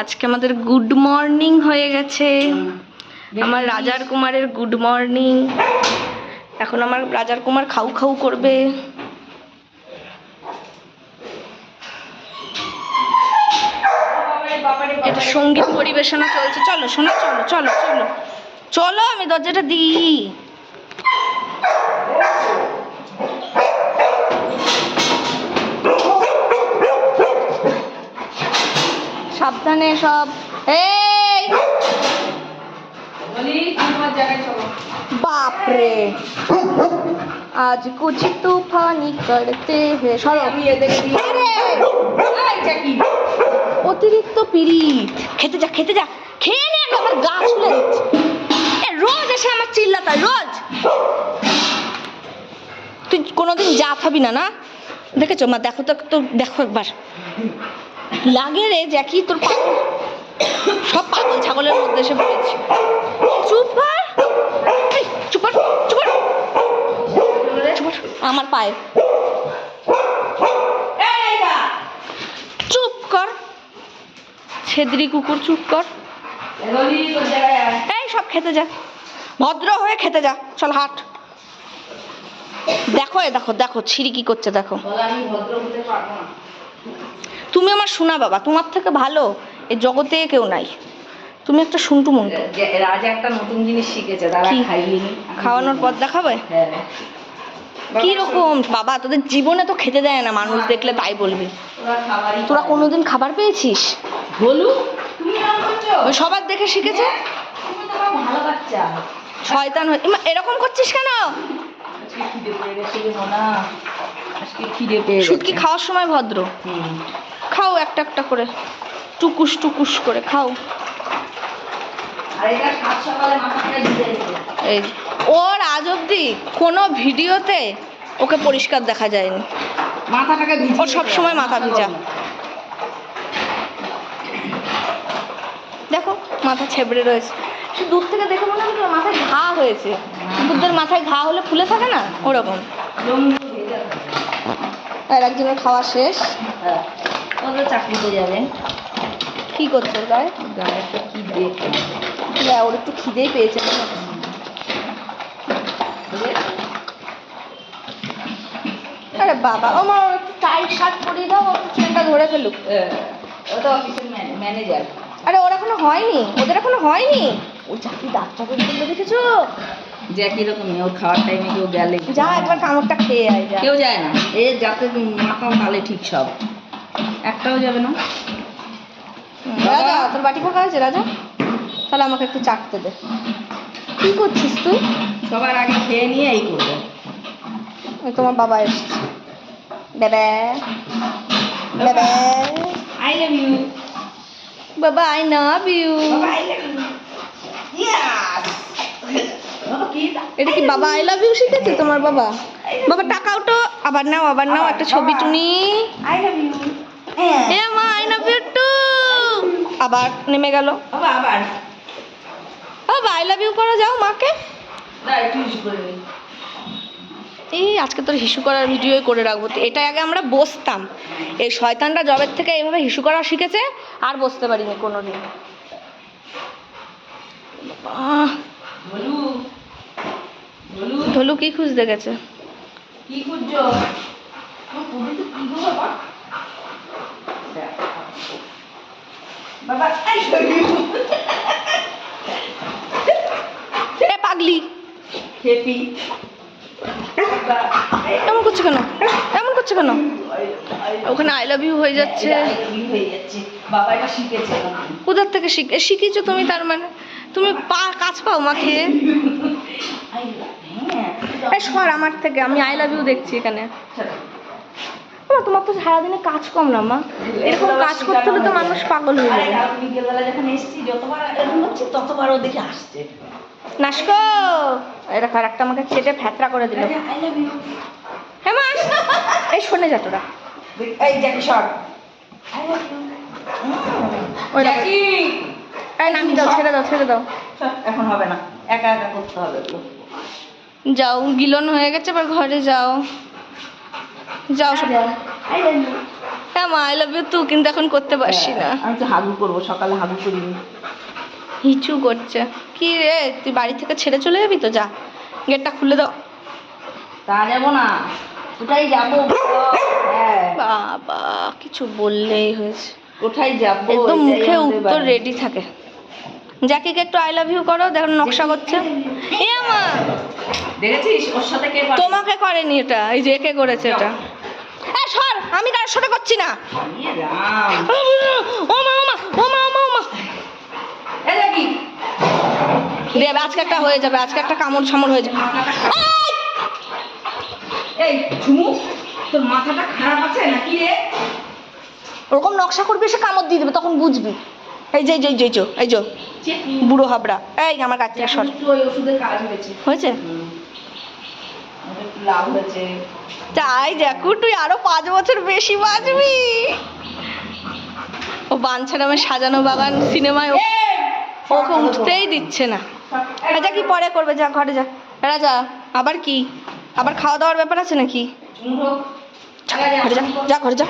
আজকে আমাদের good morning হয়ে গেছে। আমার রাজার কুমারের গুড মর্নিং এখন আমার রাজার কুমার খাউ খাউ করবে। এটা সংগীত পরিবেশনা চলছে। চলো, শোনো, চলো চলো চলো। চলো, আমি দরজাটা দিই। সব। এই! বাপরে। আজ কুছ তুফানি করতে হে। অতিরিক্ত পিড়ি খেতে যা খেতে যা। খেয়ে নে আমার গা ছুলে। রোজ এসে আমার চিল্লাতা রোজ। তুই কোনোদিন যা খাবি না না? দেখেছ? মা দেখো তো দেখো একবার। লাগে রে জ্যাকি তোর পাগল সব পাগল ছাগলের মধ্যে এসে পড়েছে। চুপ কর এই, চুপ চুপ কর চুপ কর। আমার পায়ে চুপ কর। ছেদরি কুকুর চুপ কর। এই সব খেতে যা। ভদ্র হয়ে খেতে যা। চল হাট। দেখো এ দেখো দেখো ছিরি কি করছে দেখো। তুমি আমার শোনা বাবা তোমার থেকে ভালো এই জগতে কেউ নাই। তুমি একটা শুনটু মন্টু। রাজা একটা নতুন জিনিস শিখেছে তারা কি? খাওয়ানোর পর দেখাবে? হ্যাঁ। কি রকম? বাবা তোদের জীবনে তো খেতে দেয় না মানুষ দেখলে তাই বলবি। তোরা কোনোদিন খাবার পেয়েছিস? ওই সবার দেখে শিখেছে? বাচ্চা। শয়তান এরকম করছিস কেন? মোনা। গেছে। খাওয়ার সময় ভদ্র। খাও একটা একটা করে। টুকুস টুকুস করে খাও। এই ওর আজ অব্দি কোনো ভিডিওতে ওকে পরিষ্কার দেখা যায়নি। মাথাটাকে ওর সবসময় মাথা ভিজা। দেখো মাথা ছেবড়ে রয়েছে। সে দূর থেকে দেখে মনে হচ্ছে মাথায় ঘা হয়েছে। কুকুরদের মাথায় ঘা হলে ফুলে থাকে না? ওরকম। আর একজনের খাওয়া শেষ। হ্যাঁ। ও তো চাকরিতে যাবে। কি করছে ওর গায়ে? গায়ে দেখে গায়ে ওর একটু খিদেই পেয়েছে। আরে বাবা ও মা একটু টাইট শার্ট পরিয়ে দাও ও ধরে ফেলুক। ও তো অফিসের ম্যানেজার আরে ওর এখনও হয়নি ওদের এখনও হয়নি। ও চাকরি দাঁতটা করবে দেখেছ? যে কীরকম ওর খাওয়ার টাইমে কেউ গেলে যা একবার কামড়টা খেয়ে আয় যা। কেউ যায় না। এ যাতে মাথা তালে ঠিক সব। একটাও যাবে না। রাজা তোর বাটি ফাঁকা আছে রাজা? তাহলে আমাকে একটু চাটতে দে। কি করছিস তুই? সবার আগে খেয়ে নিয়ে এই করবে। তোমার বাবা এসছে। বেবে। বেবে আই লাভ ইউ বাবা আই লাভ ইউ এটা কি বাবা আই লাভ ইউ শিখেছে তোমার বাবা? বাবা টাকাও তো আবার নাও আবার নাও একটা ছবি টুনি আই লাভ ইউ এ মা আই লাভ ইউ টু আবার নেমে গেল। বাবা আবার। বাবা আই লাভ ইউ করো যাও মাকে। এই আজকে তোর হিসু করার ভিডিওই করে রাখব। তো এটা আগে আমরা বসতাম। এই শয়তানরা জবের থেকে এইভাবে হিসু করা শিখেছে আর বসতে পারিনি বলু বলু ধলু। কি খুঁজতে গেছে? কি খুঁজছো? বাবা এ পাগলি। হ্যাপি এমন করছে কেন? এমন করছে কেন? ওখানে আই লাভ ইউ হয়ে যাচ্ছে। কোথার থেকে শিখ শিখেছো তুমি তার মানে? তুমি পা কাজ পাও মা হ্যাঁ সর আমার থেকে আমি আই লাভ ইউ দেখছি এখানে। মা, তোমার তো সারাদিনে কাজ কম না মা। এরকম কাজ করতে হলে তো মানুষ পাগল হয়ে যাবে। বিকেলবেলা যখন এসছি যতবার এরকম হচ্ছে ততবার ও দেখে আসছে। নাসকো আর একটা আমাকে কেটে ফ্যাতরা করে দিল। হ্যাঁ মা। এই শোনে যা তোরা। এই জ্যাকি শট ওই জ্যাকি এই নামি দাও ছেড়ে দাও ছেড়ে দাও। এখন হবে না। একা একা করতে হবে। যাও গিলন হয়ে গেছে এবার ঘরে যাও। যাও হ্যাঁ মা আই লাভ ইউ তুই কিন্তু এখন করতে পারছি না। আমি তো হাগু করব সকালে হাগু করিনি। হিচু করছে। কি রে তুই বাড়ি থেকে ছেড়ে চলে যাবি তো? যা গেটটা খুলে দাও। তা যাব না কোথায় যাব? হ্যাঁ। বাবা কিছু বললেই হয়েছে। কোথায় যাব? একদম মুখে উত্তর রেডি থাকে। জ্যাকিকে একটু আই লাভ ইউ করো দেখো নকশা করছে। এ মা! দেখেছিস? ওর সাথে কে? তোমাকে করেনি এটা এই যে একে করেছে এটা। এ সর আমি তার সাথে করছি না। ও মা ও মা ও মা ও মা ও মা। এই আজকে একটা হয়ে যাবে আজকে একটা কামড় সামড় হয়ে যাবে। এই ঝুমু তোর মাথাটা খারাপ আছে নাকি রে? ওরকম নকশা করবি সে কামড় দিয়ে দেবে তখন বুঝবি। এই যে এই যে এই যে, এই যে বুড়ো হাবড়া। এই আমার কাছ থেকে সর। ওই ওষুধের কাজ হয়েছে। হয়েছে? লাভ হয়েছে? তাই দেখো তুই আরও পাঁচ বছর বেশি বাঁচবি। ও বাঞ্ছারামের সাজানো বাগান সিনেমায় ও- ওকে উঠতেই দিচ্ছে না। রাজা কি পরে করবে? যা ঘরে যা। রাজা আবার কি? আবার খাওয়া দাওয়ার ব্যাপার আছে নাকি? ঘরে যা। যা ঘরে যা।